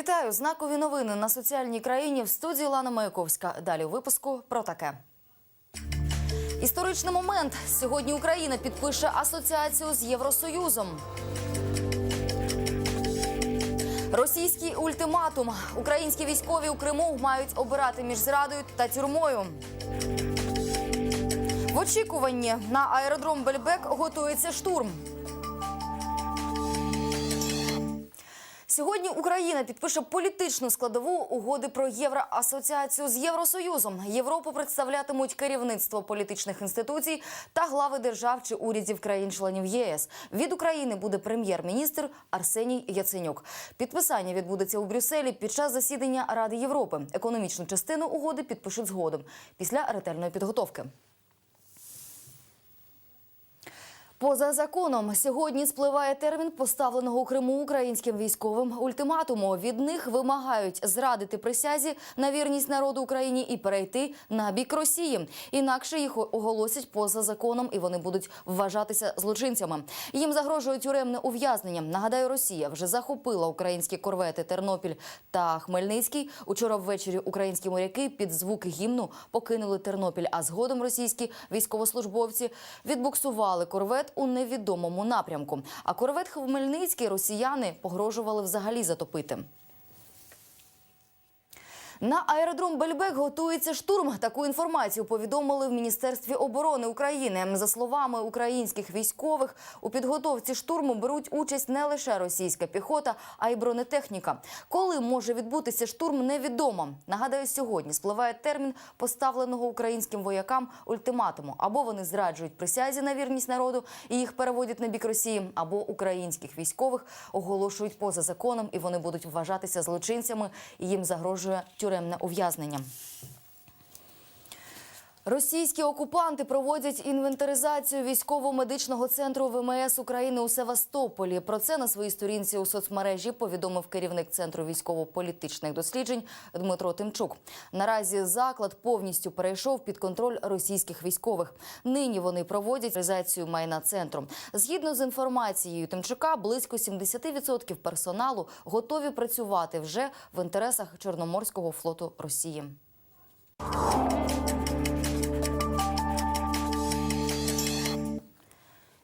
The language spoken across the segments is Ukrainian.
Вітаю! Знакові новини на соціальній країні в студії Лана Маяковська. Далі у випуску про таке. Історичний момент. Сьогодні Україна підпише асоціацію з Євросоюзом. Російський ультиматум. Українські військові у Криму мають обирати між зрадою та тюрмою. В очікуванні на аеродром Бельбек готується штурм. Сьогодні Україна підпише політичну складову угоди про євроасоціацію з Євросоюзом. Європу представлятимуть керівництво політичних інституцій та глави держав чи урядів країн-членів ЄС. Від України буде прем'єр-міністр Арсеній Яценюк. Підписання відбудеться у Брюсселі під час засідання Ради Європи. Економічну частину угоди підпишуть згодом після ретельної підготовки. Поза законом сьогодні спливає термін поставленого у Криму українським військовим ультиматуму. Від них вимагають зрадити присязі на вірність народу Україні і перейти на бік Росії. Інакше їх оголосять поза законом, і вони будуть вважатися злочинцями. Їм загрожує тюремне ув'язнення. Нагадаю, Росія вже захопила українські корвети Тернопіль та Хмельницький. Учора ввечері українські моряки під звуки гімну покинули Тернопіль. А згодом російські військовослужбовці відбуксували корвет у невідомому напрямку. А корвет Хмельницький росіяни погрожували взагалі затопити. На аеродром Бельбек готується штурм. Таку інформацію повідомили в Міністерстві оборони України. За словами українських військових, у підготовці штурму беруть участь не лише російська піхота, а й бронетехніка. Коли може відбутися штурм, невідомо. Нагадаю, сьогодні спливає термін поставленого українським воякам ультиматуму. Або вони зраджують присязі на вірність народу і їх переводять на бік Росії, або українських військових оголошують поза законом, і вони будуть вважатися злочинцями, і їм загрожує тюремне ув'язнення. Російські окупанти проводять інвентаризацію військово-медичного центру ВМС України у Севастополі. Про це на своїй сторінці у соцмережі повідомив керівник центру військово-політичних досліджень Дмитро Тимчук. Наразі заклад повністю перейшов під контроль російських військових. Нині вони проводять інвентаризацію майна центру. Згідно з інформацією Тимчука, близько 70% персоналу готові працювати вже в інтересах Чорноморського флоту Росії.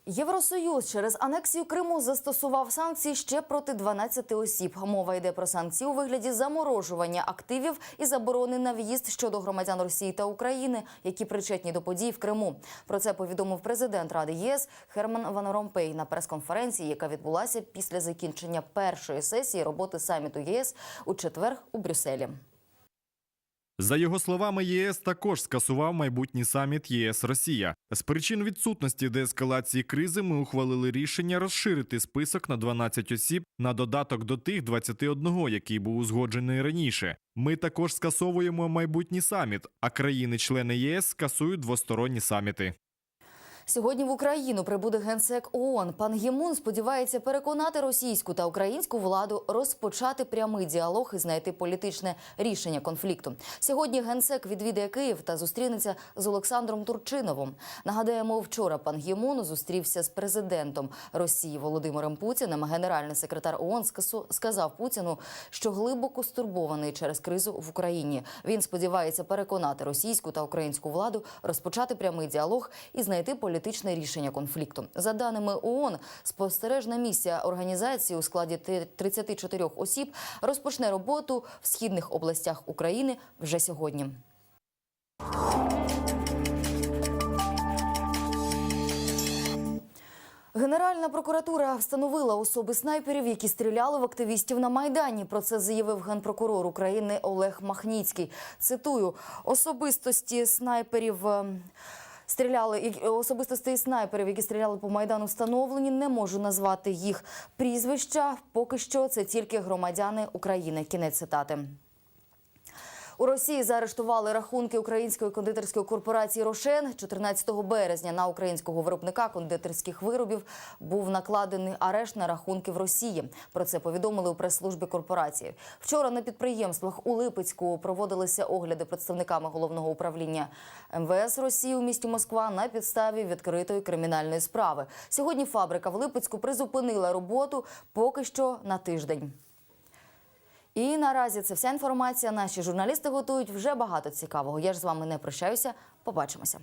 Євросоюз через анексію Криму застосував санкції ще проти 12 осіб. Мова йде про санкції у вигляді заморожування активів і заборони на в'їзд щодо громадян Росії та України, які причетні до подій в Криму. Про це повідомив президент Ради ЄС Херман Ван Ромпей на прес-конференції, яка відбулася після закінчення першої сесії роботи саміту ЄС у четвер у Брюсселі. За його словами, ЄС також скасував майбутній саміт ЄС Росія. З причин відсутності деескалації кризи ми ухвалили рішення розширити список на 12 осіб на додаток до тих 21, який був узгоджений раніше. Ми також скасовуємо майбутній саміт, а країни-члени ЄС скасують двосторонні саміти. Сьогодні в Україну прибуде генсек ООН. Пан Гімун сподівається переконати російську та українську владу розпочати прямий діалог і знайти політичне рішення конфлікту. Сьогодні генсек відвідає Київ та зустрінеться з Олександром Турчиновим. Нагадаємо, вчора пан Гімун зустрівся з президентом Росії Володимиром Путіним. Генеральний секретар ООН сказав Путіну, що глибоко стурбований через кризу в Україні. Він сподівається переконати російську та українську владу розпочати прямий діалог і знайти політичне рішення конфлікту. За даними ООН, спостережна місія організації у складі 34 осіб розпочне роботу в східних областях України вже сьогодні. Генеральна прокуратура встановила особи снайперів, які стріляли в активістів на майдані. Про це заявив генпрокурор України Олег Махніцький. Цитую особистості снайперів. Стріляли особистості снайперів, які стріляли по майдану, встановлені. Не можу назвати їх прізвища. Поки що це тільки громадяни України. Кінець цитати. У Росії заарештували рахунки української кондитерської корпорації Рошен 14 березня. На українського виробника кондитерських виробів був накладений арешт на рахунки в Росії. Про це повідомили у прес-службі корпорації. Вчора на підприємствах у Липецьку проводилися огляди представниками головного управління МВС Росії у місті Москва на підставі відкритої кримінальної справи. Сьогодні фабрика в Липецьку призупинила роботу поки що на тиждень. І наразі це вся інформація. Наші журналісти готують вже багато цікавого. Я ж з вами не прощаюся. Побачимося.